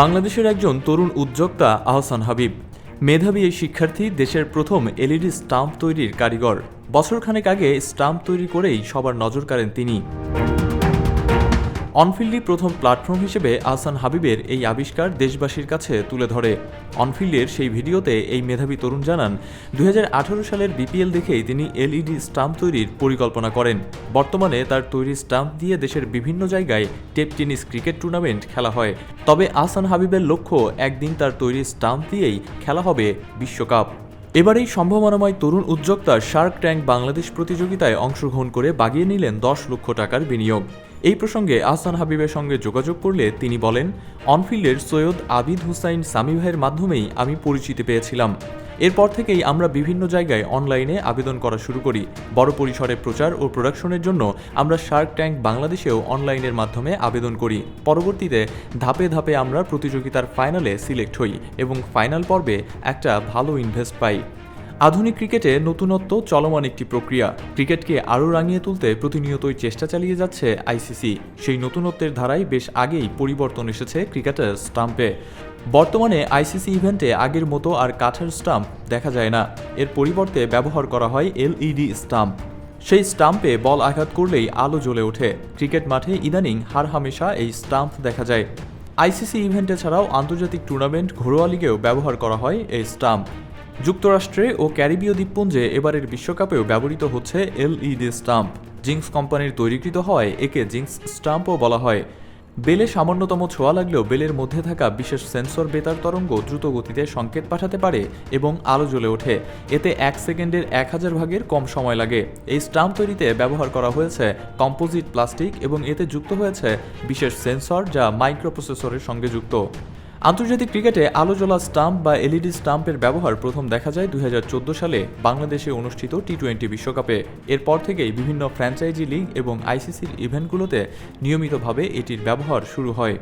বাংলাদেশের একজন তরুণ উদ্যোক্তা আহসান হাবিব। মেধাবী এই শিক্ষার্থী দেশের প্রথম এলইডি স্টাম্প তৈরির কারিগর। বছরখানেক আগে স্টাম্প তৈরি করেই সবার নজর কাড়েন তিনি। অনফিল্ডই প্রথম প্ল্যাটফর্ম হিসেবে আহসান হাবিবের এই আবিষ্কার দেশবাসীর কাছে তুলে ধরে। অনফিল্ডের সেই ভিডিওতে এই মেধাবী তরুণ জানান, দুই হাজার আঠারো সালের বিপিএল দেখেই তিনি এলইডি স্টাম্প তৈরির পরিকল্পনা করেন। বর্তমানে তার তৈরি স্টাম্প দিয়ে দেশের বিভিন্ন জায়গায় টেপ টেনিস ক্রিকেট টুর্নামেন্ট খেলা হয়। তবে আহসান হাবিবের লক্ষ্য একদিন তার তৈরি স্টাম্প দিয়েই খেলা হবে বিশ্বকাপ। এবার এই সম্ভাবনাময় তরুণ উদ্যোক্তা শার্ক ট্যাঙ্ক বাংলাদেশ প্রতিযোগিতায় অংশগ্রহণ করে বাগিয়ে নিলেন দশ লক্ষ টাকার বিনিয়োগ। এই প্রসঙ্গে আহসান হাবিবের সঙ্গে যোগাযোগ করলে তিনি বলেন অনফিল্ডের সৈয়দ আবিদ হুসাইন সামি ভাইয়ের মাধ্যমেই আমি পরিচিতি পেয়েছিলাম। এরপর থেকেই আমরা বিভিন্ন জায়গায় অনলাইনে আবেদন করা শুরু করি। বড় পরিসরে প্রচার ও প্রোডাকশনের জন্য আমরা শার্ক ট্যাঙ্ক বাংলাদেশেও অনলাইনের মাধ্যমে আবেদন করি। পরবর্তীতে ধাপে ধাপে আমরা প্রতিযোগিতার ফাইনালে সিলেক্ট হই এবং ফাইনাল পর্বে একটা ভালো ইনভেস্ট পাই। আধুনিক ক্রিকেটে নতুনত্ব চলমান একটি প্রক্রিয়া। ক্রিকেটকে আরও রাঙিয়ে তুলতে প্রতিনিয়তই চেষ্টা চালিয়ে যাচ্ছে আইসিসি সেই নতুনত্বের ধারায় বেশ আগেই পরিবর্তন এসেছে ক্রিকেটার স্টাম্পে। বর্তমানে আইসিসি ইভেন্টে আগের মতো আর কাঠের স্টাম্প দেখা যায় না। এর পরিবর্তে ব্যবহার করা হয় এলইডি স্টাম্প। সেই স্টাম্পে বল আঘাত করলেই আলো জ্বলে ওঠে। ক্রিকেট মাঠে ইদানিং হার হামেশা এই স্টাম্প দেখা যায়। আইসিসি ইভেন্টে ছাড়াও আন্তর্জাতিক টুর্নামেন্ট ঘরোয়া লিগেও ব্যবহার করা হয় এই স্টাম্প। যুক্তরাষ্ট্রে ও ক্যারিবীয় দ্বীপপুঞ্জে এবারের বিশ্বকাপেও ব্যবহৃত হচ্ছে এলইডি স্টাম্প। জিংস কোম্পানির তৈরিকৃত হয় একে জিংস স্টাম্পও বলা হয়। বেলে সামান্যতম ছোঁয়া লাগলেও বেলের মধ্যে থাকা বিশেষ সেন্সর বেতার তরঙ্গ দ্রুত গতিতে সংকেত পাঠাতে পারে এবং আলো জ্বলে ওঠে। এতে এক সেকেন্ডের এক হাজার ভাগের কম সময় লাগে। এই স্টাম্প তৈরিতে ব্যবহার করা হয়েছে কম্পোজিট প্লাস্টিক এবং এতে যুক্ত হয়েছে বিশেষ সেন্সর যা মাইক্রোপ্রসেসরের সঙ্গে যুক্ত। আন্তর্জাতিক ক্রিকেটে আলো জ্বলা স্টাম্প বা এলইডি স্টাম্পের ব্যবহার প্রথম দেখা যায় দু হাজার চোদ্দ সালে বাংলাদেশে অনুষ্ঠিত টি টোয়েন্টি বিশ্বকাপে। এরপর থেকেই বিভিন্ন ফ্র্যাঞ্চাইজি লিগ এবং আইসিসির ইভেন্টগুলোতে নিয়মিতভাবে এটির ব্যবহার শুরু হয়।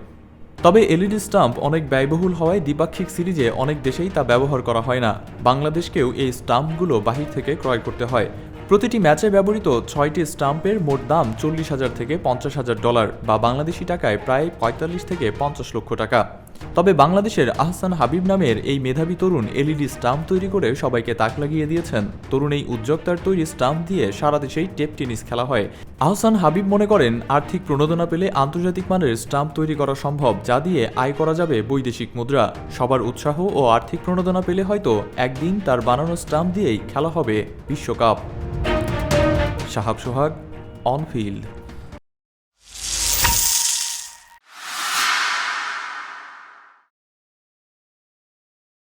তবে এলইডি স্টাম্প অনেক ব্যয়বহুল হওয়ায় দ্বিপাক্ষিক সিরিজে অনেক দেশেই তা ব্যবহার করা হয় না। বাংলাদেশকেও এই স্টাম্পগুলো বাহির থেকে ক্রয় করতে হয়। প্রতিটি ম্যাচে ব্যবহৃত ছয়টি স্টাম্পের মোট দাম চল্লিশ হাজার থেকে পঞ্চাশ হাজার ডলার বা বাংলাদেশি টাকায় প্রায় পঁয়তাল্লিশ থেকে পঞ্চাশ লক্ষ টাকা। তবে বাংলাদেশের আহসান হাবিব নামের এই মেধাবী তরুণ এলইডি স্টাম্প তৈরি করে সবাইকে তাক লাগিয়ে দিয়েছেন। তরুণ এই উদ্যোক্তার তৈরি স্টাম্প দিয়ে সারা দেশেই টেপ টেনিস খেলা হয়। আহসান হাবিব মনে করেন, আর্থিক প্রণোদনা পেলে আন্তর্জাতিক মানের স্টাম্প তৈরি করা সম্ভব, যা দিয়ে আয় করা যাবে বৈদেশিক মুদ্রা। সবার উৎসাহ ও আর্থিক প্রণোদনা পেলে হয়তো একদিন তার বানানো স্টাম্প দিয়েই খেলা হবে বিশ্বকাপ। Sahab Sohag, on field.